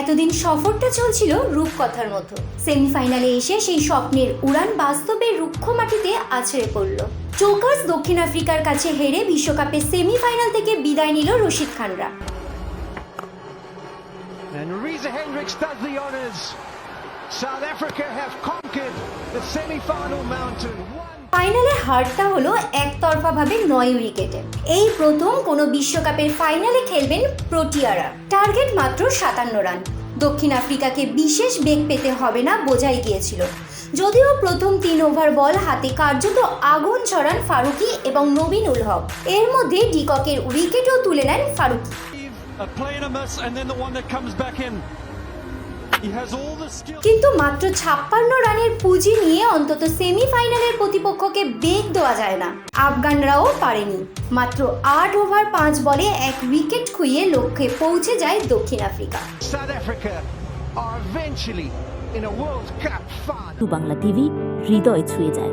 এতদিন সফরটা চলছিল রূপকথার মতো সেমিফাইনালে এসে সেই স্বপ্নের উড়ান বাস্তবে রুক্ষ মাটিতে আছড়ে পড়ল চোকার্স দক্ষিণ আফ্রিকার কাছে হেরে বিশ্বকাপের সেমিফাইনাল থেকে বিদায় নিল Rashid খানরা. South Africa have conquered the semi-final mountain. ফাইনালে হারটা হলো একতরফাভাবে নয় উইকেটে। এই প্রথম কোনো বিশ্বকাপের ফাইনালে খেলবেন প্রোটিয়ারা। টার্গেট মাত্র সাতান্ন রান। দক্ষিণ আফ্রিকাকে বিশেষ বেগ পেতে হবে না বোঝাই গিয়েছিল। যদিও প্রথম তিন ওভার বল হাতে কার্যত আগুন ছড়ান ফারুকি এবং নবীনুল হক। এর মধ্যে ডিককের উইকেটও তুলে নেন ফারুকি। কিন্তু মাত্র ছাপ্পান্ন রানের পুঁজি নিয়ে অন্তত সেমিফাইনালের প্রতিপক্ষকে বেগ দেওয়া যায় না। আফগানরাও পারেনি। মাত্র আট ওভার পাঁচ বলে এক উইকেট খুইয়ে লক্ষ্যে পৌঁছে যায় দক্ষিণ আফ্রিকা। বাংলা টিভি হৃদয় ছুঁয়ে যায়।